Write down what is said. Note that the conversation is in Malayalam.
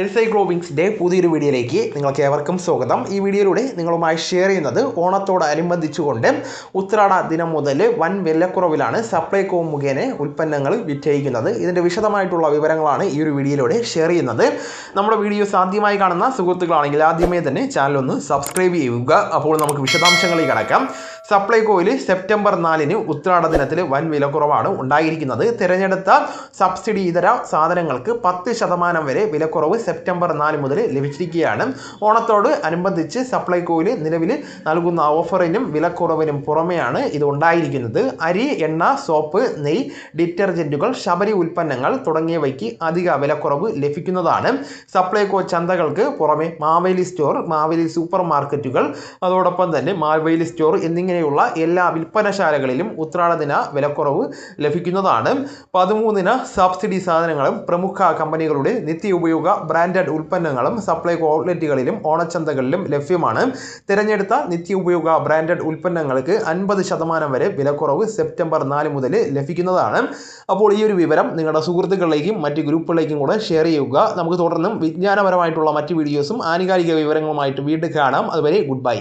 എൽസൈക്ലോബിങ്സിന്റെ പുതിയൊരു വീഡിയോയിലേക്ക് നിങ്ങൾക്ക് ഏവർക്കും സ്വാഗതം. ഈ വീഡിയോയിലൂടെ നിങ്ങളുമായി ഷെയർ ചെയ്യുന്നത് ഓണത്തോടനുബന്ധിച്ചുകൊണ്ട് ഉത്രാട ദിനം മുതൽ വൻ വിലക്കുറവിലാണ് സപ്ലൈകോ മുഖേന ഉൽപ്പന്നങ്ങൾ വിറ്റയിക്കുന്നത് ഇതിന്റെ വിശദമായിട്ടുള്ള വിവരങ്ങളാണ് ഈ ഒരു വീഡിയോയിലൂടെ ഷെയർ ചെയ്യുന്നത്. നമ്മുടെ വീഡിയോസ് ആദ്യമായി കാണുന്ന സുഹൃത്തുക്കളാണെങ്കിൽ ആദ്യമേ തന്നെ ചാനൽ ഒന്ന് സബ്സ്ക്രൈബ് ചെയ്യുക. അപ്പോൾ നമുക്ക് വിശദാംശങ്ങളിൽ കടക്കാം. സപ്ലൈകോയിൽ സെപ്റ്റംബർ നാലിന് ഉത്രാട ദിനത്തിൽ വൻ വിലക്കുറവാണ് ഉണ്ടായിരിക്കുന്നത്. തിരഞ്ഞെടുത്ത സബ്സിഡി ഇതര സാധനങ്ങൾക്ക് പത്ത് ശതമാനം വരെ വിലക്കുറവ് സെപ്റ്റംബർ നാല് മുതൽ ലഭിച്ചിരിക്കുകയാണ്. ഓണത്തോട് അനുബന്ധിച്ച് സപ്ലൈകോയിൽ നിലവിൽ നൽകുന്ന ഓഫറിനും വിലക്കുറവിനും പുറമെയാണ് ഇത് ഉണ്ടായിരിക്കുന്നത്. അരി എണ്ണ സോപ്പ് നെയ് ഡിറ്റർജന്റുകൾ ശബരി ഉൽപ്പന്നങ്ങൾ തുടങ്ങിയവയ്ക്ക് അധിക വിലക്കുറവ് ലഭിക്കുന്നതാണ്. സപ്ലൈകോ ചന്തകൾക്ക് പുറമെ മാവേലി സ്റ്റോർ മാവേലി സൂപ്പർ മാർക്കറ്റുകൾ അതോടൊപ്പം തന്നെ മാവേലി സ്റ്റോർ എന്നിങ്ങനെയുള്ള എല്ലാ വിൽപ്പനശാലകളിലും ഉത്രാടദിന വിലക്കുറവ് ലഭിക്കുന്നതാണ്. പതിമൂന്നിന് സബ്സിഡി സാധനങ്ങളും പ്രമുഖ കമ്പനികളുടെ നിത്യോപയോഗ ബ്രാൻഡഡ് ഉൽപ്പന്നങ്ങളും സപ്ലൈ ഔട്ട്ലെറ്റുകളിലും ഓണച്ചന്തകളിലും ലഭ്യമാണ്. തിരഞ്ഞെടുത്ത നിത്യോപയോഗ ബ്രാൻഡഡ് ഉൽപ്പന്നങ്ങൾക്ക് അൻപത് ശതമാനം വരെ വിലക്കുറവ് സെപ്റ്റംബർ നാല് മുതൽ ലഭിക്കുന്നതാണ്. അപ്പോൾ ഈ ഒരു വിവരം നിങ്ങളുടെ സുഹൃത്തുക്കളിലേക്കും മറ്റ് ഗ്രൂപ്പുകളിലേക്കും കൂടെ ഷെയർ ചെയ്യുക. നമുക്ക് തുടർന്നും വിജ്ഞാനപരമായിട്ടുള്ള മറ്റ് വീഡിയോസും ആനുകാലിക വിവരങ്ങളുമായിട്ട് വീണ്ടും കാണാം. അതുവരെ ഗുഡ് ബൈ.